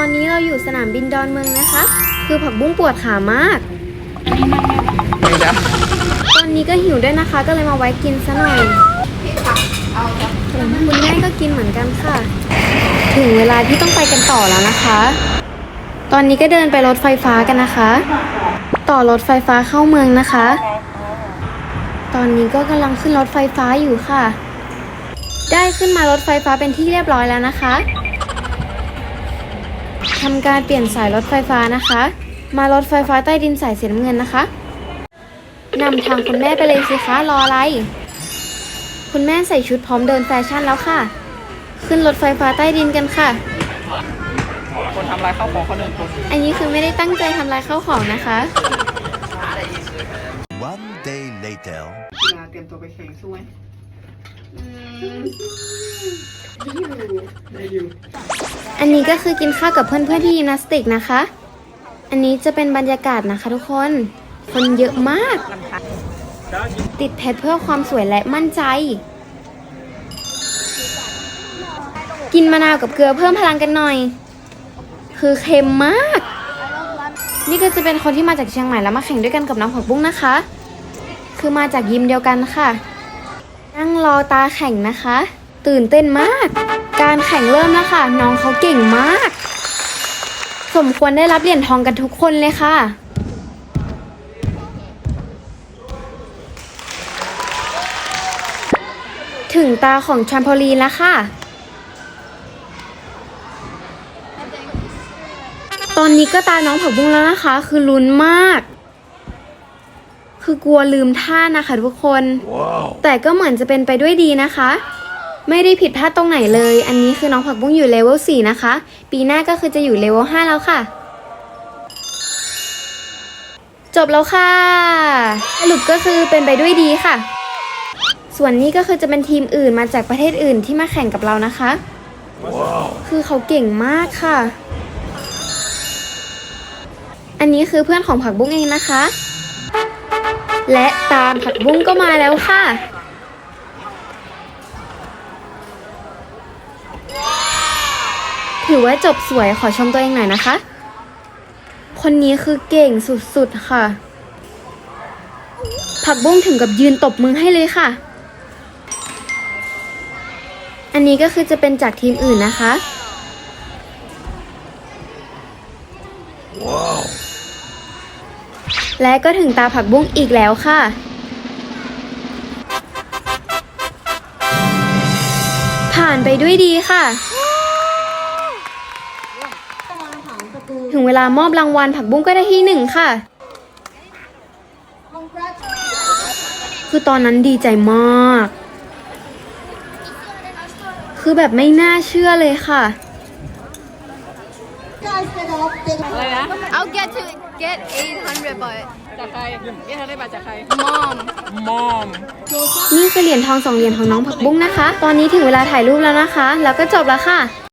อนนี้เราอยู่สนามบินดอนเมืองนะคะ คือผักบุ้งปวดขามากไม่ได้ตอนนี้ก็หิวด้วยนะคะ ก็เลยมาไว้กินซะหน่อยคุณแม่ก็กินเหมือนกันค่ะ ถึงเวลาที่ต้องไปกันต่อแล้วนะคะ ตอนนี้ก็เดินไปรถไฟฟ้ากันนะคะ ต่อรถไฟฟ้าเข้าเมืองนะคะ ตอนนี้ก็กำลังขึ้นรถไฟฟ้าอยู่ค่ะ ได้ขึ้นมารถไฟฟ้าเป็นที่เรียบร้อยแล้วนะคะ ทำการเปลี่ยนสายรถไฟฟ้านะคะ มารถไฟฟ้าใต้ดินสายสีน้ำเงินนะคะนำทางคุณแม่ไปเลยสิคะรออะไร คุณแม่ใส่ชุดพร้อมเดินแฟชั่นแล้วค่ะ ขึ้นรถไฟฟ้าใต้ดินกันค่ะ คนทำลายข้าวของคนหนึ่งคนอันนี้คือไม่ได้ตั้งใจทำลายข้าวของนะคะ One day later. กีฬาเตรียมตัวไปแข่งสู้ไหมได้อยู่ อันนี้ก็คือกินข้าวกับเพื่อนๆที่ยิมนาสติกนะคะ อันนี้จะเป็นบรรยากาศนะคะทุกคน คนเยอะมาก ติดเพชรเพื่อความสวยและมั่นใจ กินมะนาวกับเกลือเพิ่มพลังกันหน่อย คือเค็มมาก นี่ก็จะเป็นคนที่มาจากเชียงใหม่แล้วมาแข่งด้วยกันกับน้องผักบุ้งนะคะ คือมาจากยิมเดียวกันค่ะ นั่งรอตาแข่งนะคะ ตื่นเต้นมาก การแข่งเริ่มแล้วค่ะ น้องเขาเก่งมาก สมควรได้รับเหรียญทองกันทุกคนเลยค่ะ ถึงตาของแทรมโพลีนแล้วค่ะ ตอนนี้ก็ตาน้องผักบุ้งแล้วนะคะ คือลุ้นมาก คือกลัวลืมท่านะคะทุกคนแต่ก็เหมือนจะเป็นไปด้วยดีนะคะ ไม่ได้ผิดพลาดตรงไหนเลย อันนี้คือน้องผักบุ้งอยู่เลเวล4นะคะ ปีหน้าก็คือจะอยู่เลเวล5แล้วค่ะ จบแล้วค่ะ สรุปก็คือเป็นไปด้วยดีค่ะ ส่วนนี้ก็คือจะเป็นทีมอื่นมาจากประเทศอื่นที่มาแข่งกับเรานะคะคือเขาเก่งมากค่ะ อันนี้คือเพื่อนของผักบุ้งเองนะคะ และตามผักบุ้งก็มาแล้วค่ะ ถือว่าจบสวยขอชมตัวเองหน่อยนะคะ คนนี้คือเก่งสุดๆค่ะ ผักบุ้งถึงกับยืนตบมือให้เลยค่ะ อันนี้ก็คือจะเป็นจากทีมอื่นนะคะและก็ถึงตาผักบุ้งอีกแล้วค่ะผ่านไปด้วยดีค่ะ ถึงเวลามอบรางวัลผักบุ้งก็ได้ที่หนึ่งค่ะ คือตอนนั้นดีใจมาก คือแบบไม่น่าเชื่อเลยค่ะ อะไรนะ I'll get to get 800 but จากใครเอ๊ะเธอได้บัตรจากใคร mom มอม นี่คือเหรียญทองสองเหรียญของน้องผักบุ้งนะคะ ตอนนี้ถึงเวลาถ่ายรูปแล้วนะคะ แล้วก็จบแล้วค่ะ